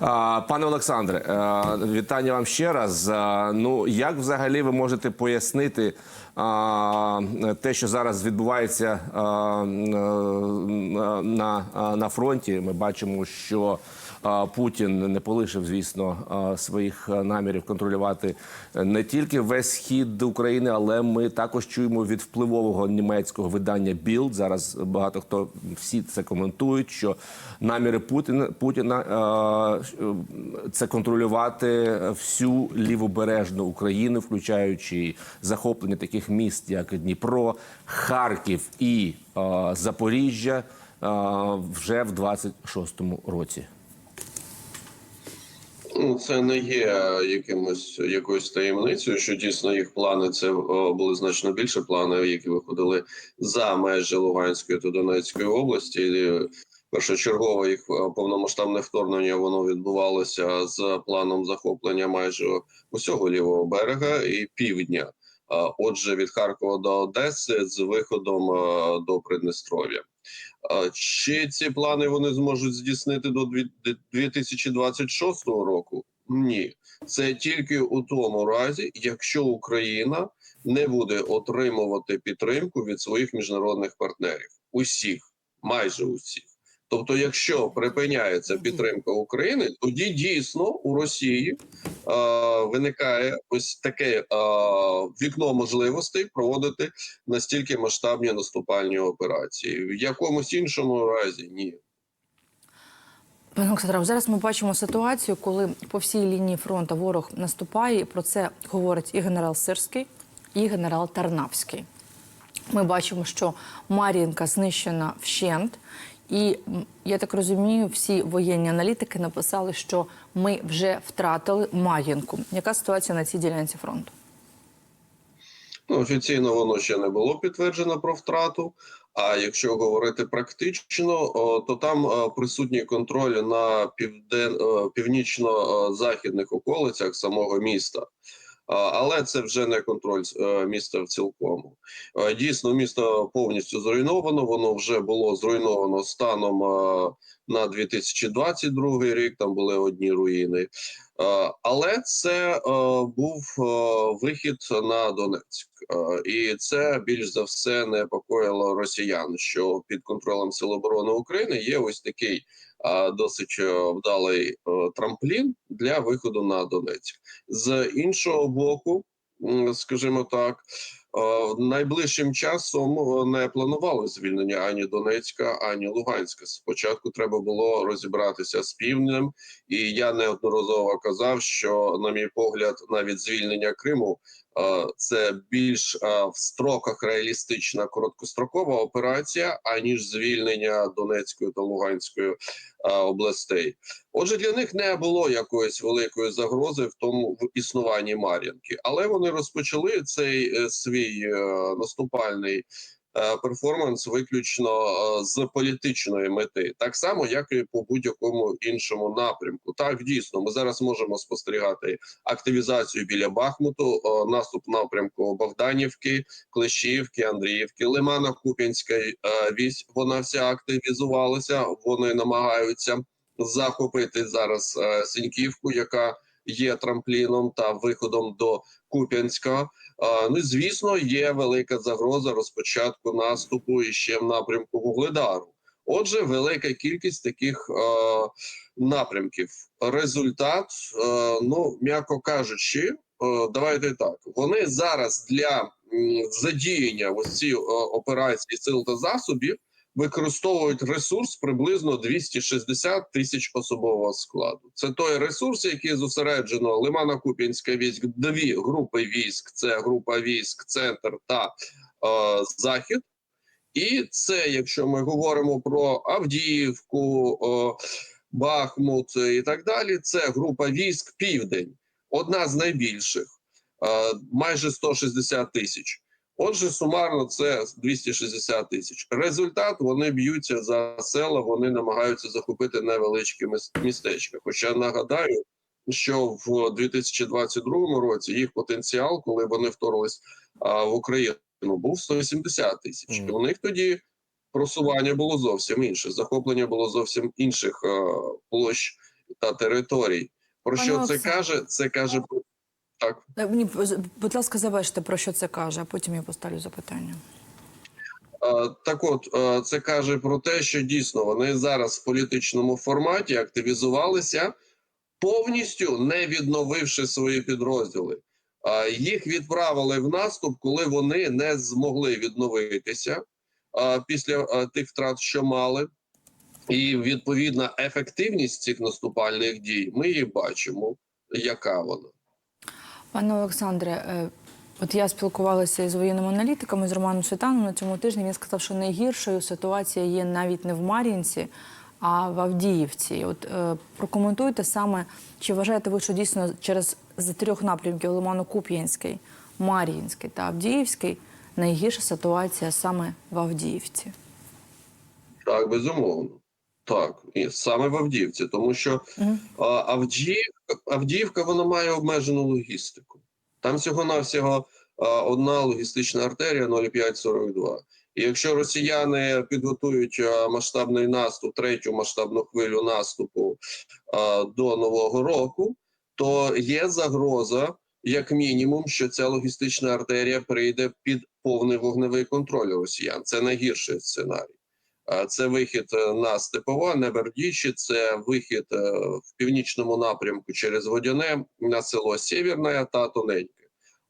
Пане Олександре, вітання вам ще раз. Ну як взагалі ви можете пояснити те, що зараз відбувається на, фронті? Ми бачимо, що Путін не полишив, звісно, своїх намірів контролювати не тільки весь схід України, але ми також чуємо від впливового німецького видання Білд. Зараз багато хто всі це коментують. Що наміри Путіна Путіна це контролювати всю лівобережну Україну, включаючи захоплення таких міст, як Дніпро, Харків і Запоріжжя вже в 26-му році. Ну, Це не є якимось якоюсь таємницею, що дійсно їх плани це були значно більше плани, які виходили за межі Луганської та Донецької області. І Першочергове їх е, повномасштабне вторгнення воно відбувалося з планом захоплення майже усього лівого берега і півдня. А, Отже, від Харкова до Одеси з виходом е, до Придністров'я. Чи ці плани вони зможуть здійснити до дві- 2026 року? Ні, це тільки у тому разі, якщо Україна не буде отримувати підтримку від своїх міжнародних партнерів, усіх, майже усіх. Тобто, якщо припиняється підтримка України, тоді дійсно у Росії е, виникає ось таке е, вікно можливостей проводити настільки масштабні наступальні операції. В якомусь іншому разі ні. Пане Олександре, зараз ми бачимо ситуацію, коли по всій лінії фронту ворог наступає. і Про це говорить і генерал Сирський, і генерал Тарнавський. Ми бачимо, що Мар'їнка знищена вщент. І я так розумію, всі воєнні аналітики написали, що ми вже втратили Мар'їнку. Яка ситуація на цій ділянці фронту? Ну, офіційно воно ще не було підтверджено про втрату. А якщо говорити практично, то там присутній контроль на півден північно-західних околицях самого міста. Але це вже не контроль е, міста в цілкому. Е, Дійсно, місто повністю зруйновано. Воно вже було зруйновано станом е, на 2022 рік. Там були одні руїни. Але це був вихід на Донецьк, і це більш за все непокоїло росіян, що під контролем Сил оборони України є ось такий досить е, вдалий е, трамплін для виходу на Донецьк. З іншого боку, скажімо так. Е, Найближчим часом е, не планували звільнення ані Донецька, ані Луганська. Спочатку треба було розібратися з півднем, і я неодноразово казав, що, на мій погляд, навіть звільнення Криму е, це більш в строках реалістична короткострокова операція, аніж звільнення Донецької та Луганської областей. Отже, для них не було якоїсь великої загрози в тому в існуванні Мар'їнки, але вони розпочали цей е, свій е, наступальний. е, Перформанс виключно з політичної мети, так само як і по будь-якому іншому напрямку. Так дійсно, ми зараз можемо спостерігати активізацію біля Бахмуту, наступ напрямку Богданівки, Клещівки, Андріївки, Лимана Куп'янська вісь. Вона вся активізувалася. Вони намагаються захопити зараз е, Синьківку, яка є трампліном та виходом до Куп'янська. Е, Ну звісно, є велика загроза розпочатку наступу і ще в напрямку Вугледару. Отже, велика кількість таких е, напрямків. Результат, е, ну м'яко кажучи, е, давайте так. Вони зараз для задіяння ось ці е, операції сил та засобів використовують ресурс приблизно 260 тисяч особового складу. Це той ресурс, який зосереджено Лимана Куп'янська військ, дві групи військ: це група військ, центр та е, захід. І це, якщо ми говоримо про Авдіївку, о, Бахмут і так далі, це група військ Південь, одна з найбільших, е, майже 160 тисяч. Отже, сумарно це 260 тисяч. Результат вони б'ються за села, вони намагаються захопити невеличкі міс- містечка. Хоча нагадаю, що в 2022 році їх потенціал, коли вони вторглись в Україну, був 180 тисяч. І у них тоді просування було зовсім інше, захоплення було зовсім інших площ та територій. Про що це каже? Це каже про- так. Е, Мені, будь ласка, завершите, про що це каже, а потім я поставлю запитання. Е, Так от, е, це каже про те, що дійсно вони зараз в політичному форматі активізувалися, повністю не відновивши свої підрозділи. Їх відправили в наступ, коли вони не змогли відновитися після тих втрат, що мали. І відповідна ефективність цих наступальних дій ми її бачимо, яка вона. Пане Олександре, е, от я спілкувалася із воєнними аналітиками з Романом Світаном на цьому тижні. Він сказав, що найгіршою ситуація є навіть не в Мар'їнці, а в Авдіївці. От е, прокоментуйте саме, чи вважаєте ви, що дійсно через з трьох напрямків Лимано-Куп'янський, Мар'їнський та Авдіївський найгірша ситуація саме в Авдіївці? Так, безумовно. Так, і саме в Авдіївці, тому що а, Авдіївка, Авдіївка вона має обмежену логістику. Там всього-навсього а, одна логістична артерія 0,542. І якщо росіяни підготують масштабний наступ, третю масштабну хвилю наступу а, до Нового року, то є загроза, як мінімум, що ця логістична артерія прийде під повний вогневий контроль росіян. Це найгірший сценарій. А Це вихід е, на Степове, на Бердічі, це вихід е, в північному напрямку через Водяне на село Сєвєрне та Тоненьке.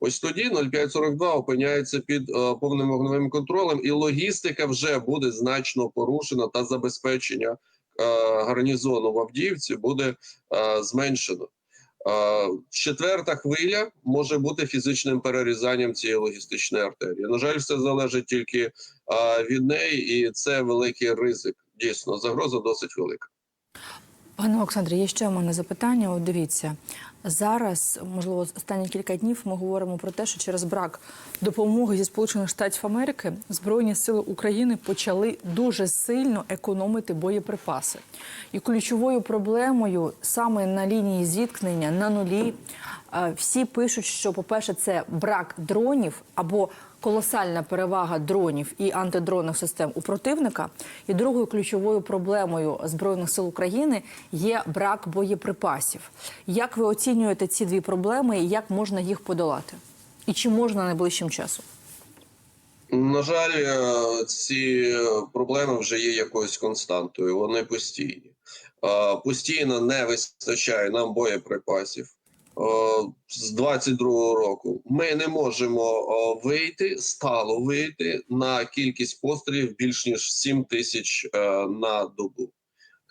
Ось тоді 0542 опиняється під е, повним вогневим контролем, і логістика вже буде значно порушена та забезпечення е, гарнізону в Авдіївці буде е, зменшено. Четверта хвиля може бути фізичним перерізанням цієї логістичної артерії. На жаль, все залежить тільки від неї, і це великий ризик. Дійсно, загроза досить велика. Пане Олександре, є ще у мене запитання. От дивіться, зараз, можливо, останні кілька днів ми говоримо про те, що через брак допомоги зі Сполучених Штатів Америки Збройні сили України почали дуже сильно економити боєприпаси. І ключовою проблемою саме на лінії зіткнення на нулі всі пишуть, що, по-перше, це брак дронів або колосальна перевага дронів і антидронних систем у противника. І другою ключовою проблемою збройних сил України є брак боєприпасів. Як ви оцінюєте ці дві проблеми і як можна їх подолати? І чи можна найближчим часом? На жаль, е, ці проблеми вже є якоюсь константою. Вони постійні. Е, Постійно не вистачає нам боєприпасів. Е, З 22-го року ми не можемо е, вийти, стало вийти на кількість пострілів більш ніж 7 тисяч е, на добу.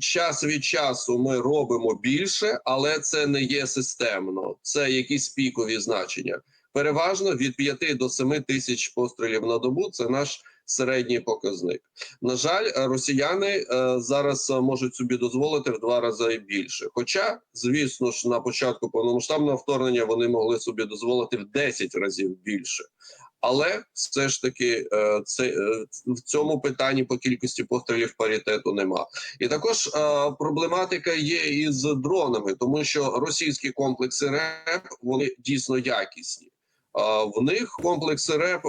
Час від часу ми робимо більше, але це не є системно. Це якісь пікові значення. Переважно від 5 до 7 тисяч пострілів на добу це наш середній показник. На жаль, росіяни е, зараз е, можуть собі дозволити в два рази більше. Хоча, звісно ж, на початку повномасштабного вторгнення вони могли собі дозволити в 10 разів більше. Але все ж таки, е, це в цьому питанні по кількості пострілів паритету нема. І також проблематика є із дронами, тому що російські комплекси РЕП вони дійсно якісні. В них комплекси РЕП,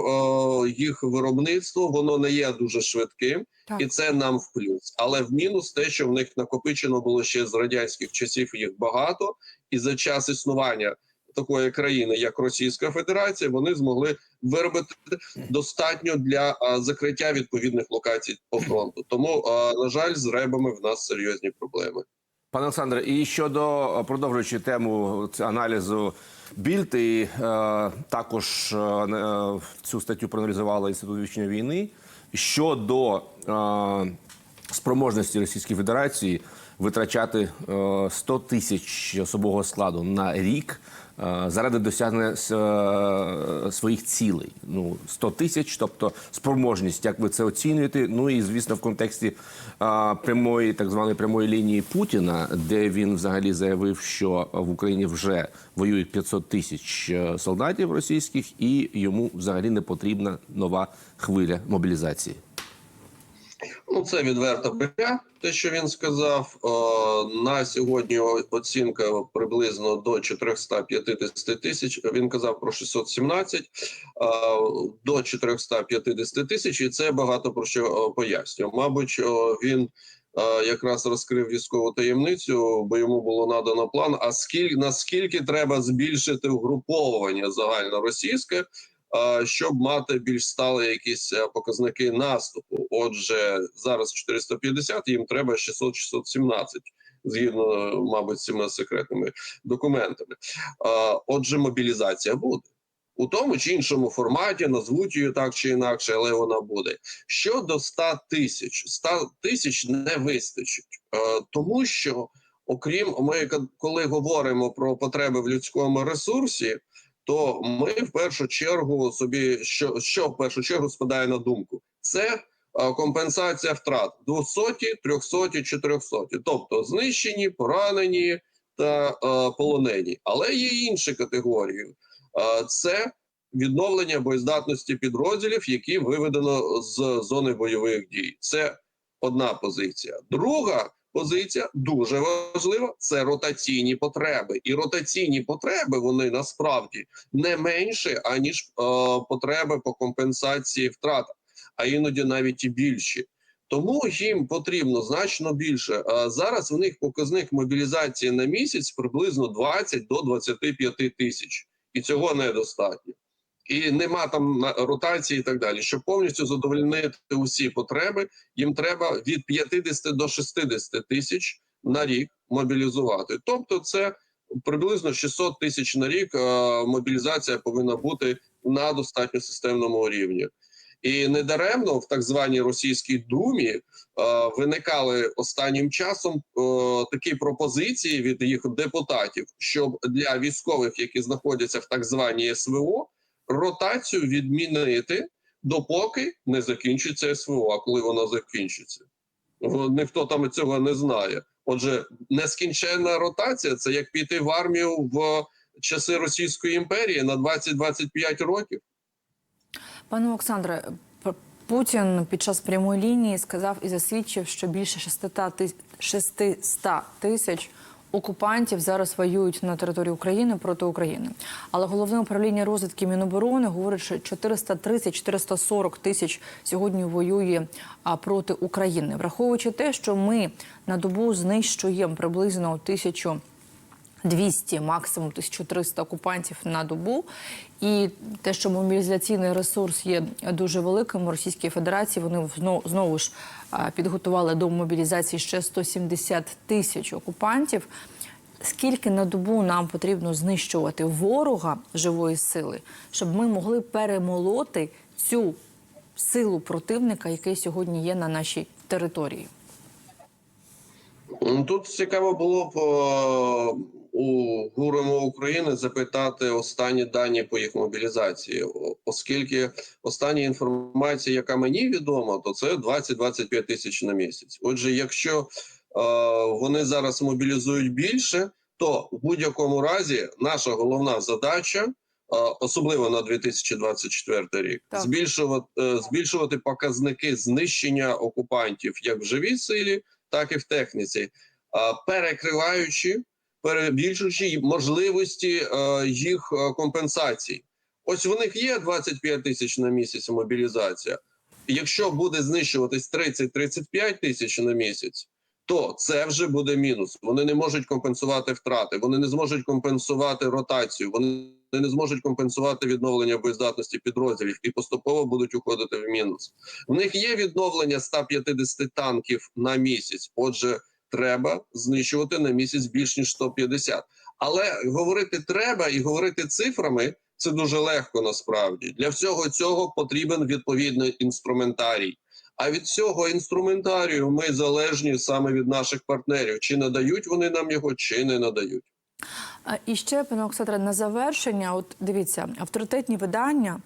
їх виробництво воно не є дуже швидким, Так. і це нам в плюс. Але в мінус те, що в них накопичено було ще з радянських часів їх багато, і за час існування такої країни, як Російська Федерація, вони змогли виробити достатньо для закриття відповідних локацій по фронту. Тому, на жаль, з ребами в нас серйозні проблеми. Пане Олександре, і щодо е, продовжуючи тему аналізу Більд, і е, також е, е, цю статтю проаналізувала інститут вічної війни. Щодо е, спроможності Російської Федерації витрачати е, 100 тисяч особового складу на рік е, заради досягнення е, своїх цілей. Ну 100 тисяч, тобто спроможність, як ви це оцінюєте? Ну і звісно, в контексті е, прямої так званої прямої лінії Путіна, де він взагалі заявив, що в Україні вже воюють 500 тисяч е, солдатів російських, і йому взагалі не потрібна нова хвиля мобілізації. Ну, це відверта брехня, те, що він сказав. Е, на сьогодні оцінка приблизно до 450 тисяч. Він казав про 617 е, до 450 тисяч, і це багато про що е, пояснює. Мабуть, він якраз розкрив військову таємницю, бо йому було надано план. А скільки наскільки треба збільшити угруповування загальноросійське, щоб мати більш стали якісь е, показники наступу? Отже, зараз 450, їм треба 600-617, згідно, мабуть, цими секретними документами. Отже, мобілізація буде. У тому чи іншому форматі назвуть її так чи інакше, але вона буде. Щодо 100 тисяч, 100 тисяч не вистачить, е, тому що, окрім ми, коли говоримо про потреби в людському ресурсі, то ми в першу чергу собі що, що в першу чергу спадає на думку, це е, компенсація втрат 200, 300, 400, тобто знищені, поранені та е, полонені. Але є інші категорії. Е, Це відновлення боєздатності підрозділів, які виведено з зони бойових дій. Це одна позиція. Друга позиція дуже важлива це ротаційні потреби. І ротаційні потреби вони насправді не менші, аніж е, потреби по компенсації втрат, а іноді навіть і більші. Тому їм потрібно значно більше. А зараз в них показник мобілізації на місяць приблизно 20 до 25 тисяч, і цього недостатньо. І нема там ротації і так далі. Щоб повністю задовольнити усі потреби, їм треба від 50 до 60 тисяч на рік мобілізувати. Тобто, це приблизно 600 тисяч на рік. е, Мобілізація повинна бути на достатньо системному рівні. І недаремно в так званій російській думі е, виникали останнім часом е, такі пропозиції від їх депутатів, щоб для військових, які знаходяться в так званій СВО, ротацію відмінити допоки не закінчиться СВО. А коли вона закінчиться, ніхто там цього не знає. Отже, нескінченна ротація це як піти в армію в часи Російської імперії на 20-25 років. Пане Олександре, Путін під час прямої лінії сказав і засвідчив, що більше 600 тис- 600 тисяч окупантів зараз воюють на території України проти України. Але головне управління розвідки Міноборони говорить, що 430-440 тисяч сьогодні воює проти України, враховуючи те, що ми на добу знищуємо приблизно тисячу. 200, максимум 1300 окупантів на добу. І те, що мобілізаційний ресурс є дуже великим у Російській Федерації, вони знову, знову ж підготували до мобілізації ще 170 тисяч окупантів. Скільки на добу нам потрібно знищувати ворога живої сили, щоб ми могли перемолоти цю силу противника, який сьогодні є на нашій території? Тут цікаво було б е, у ГУРМО України запитати останні дані по їх мобілізації, оскільки остання інформація, яка мені відома, то це 20-25 тисяч на місяць. Отже, якщо е, вони зараз мобілізують більше, то в будь-якому разі наша головна задача. е, Особливо на 2024 рік Так. збільшувати е, збільшувати показники знищення окупантів як в живій силі, так і в техніці, перекриваючи, перебільшуючи можливості е, їх е, компенсацій. Ось у них є 25 тисяч на місяць мобілізація. Якщо буде знищуватись 30-35 тисяч на місяць, то це вже буде мінус. Вони не можуть компенсувати втрати, вони не зможуть компенсувати ротацію, вони не зможуть компенсувати відновлення боєздатності підрозділів і поступово будуть уходити в мінус. В них є відновлення 150 танків на місяць. Отже, треба знищувати на місяць більш ніж 150. Але говорити треба і говорити цифрами це дуже легко насправді. Для всього цього потрібен відповідний інструментарій. А від цього інструментарію ми залежні саме від наших партнерів. Чи надають вони нам його, чи не надають. І ще, пане Оксатре, на завершення, от дивіться, авторитетні видання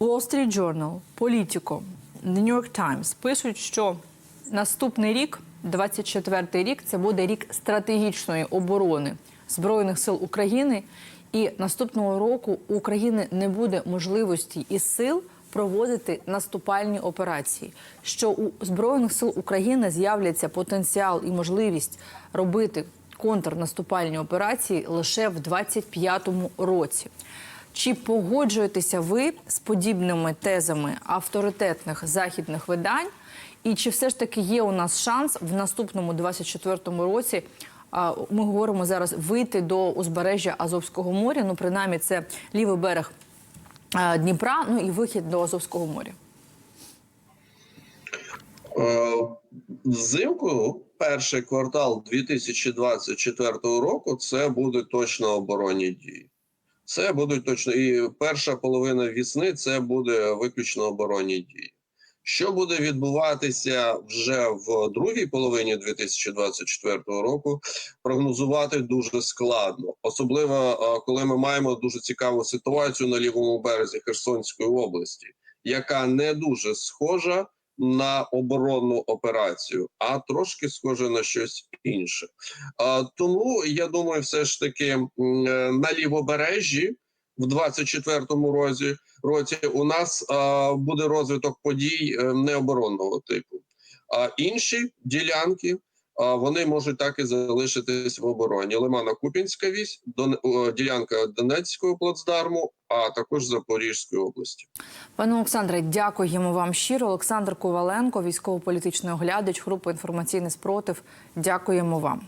Wall Street Journal, Politico, New York Times пишуть, що наступний рік, 24-й рік, це буде рік стратегічної оборони Збройних сил України. І наступного року у України не буде можливості і сил проводити наступальні операції. Що у збройних сил України з'являться потенціал і можливість робити контрнаступальні операції лише в 25-му році. Чи погоджуєтеся ви з подібними тезами авторитетних західних видань? І чи все ж таки є у нас шанс в наступному 24-му році? Ми говоримо зараз вийти до узбережжя Азовського моря. Ну, принаймні, це лівий берег Дніпра, ну і вихід до Азовського моря. Е, Взимку, перший квартал 2024 року, це буде точно оборонні дії. Це будуть точно і перша половина весни це буде виключно оборонні дії. Що буде відбуватися вже в другій половині 2024 року, прогнозувати дуже складно, особливо е, коли ми маємо дуже цікаву ситуацію на лівому березі Херсонської області, яка не дуже схожа на оборонну операцію, а трошки схоже на щось інше. Тому я думаю, все ж таки е, на лівобережжі в 24-му році, році у нас а, буде розвиток подій е, необоронного типу. А інші ділянки. а, Вони можуть так і залишитись в обороні. Лимано-Купінська вісь, Дон... ділянка Донецького плацдарму, а також Запорізької області. Пане Олександре, дякуємо вам щиро. Олександр Коваленко, військово-політичний оглядач групи інформаційний спротив. Дякуємо вам.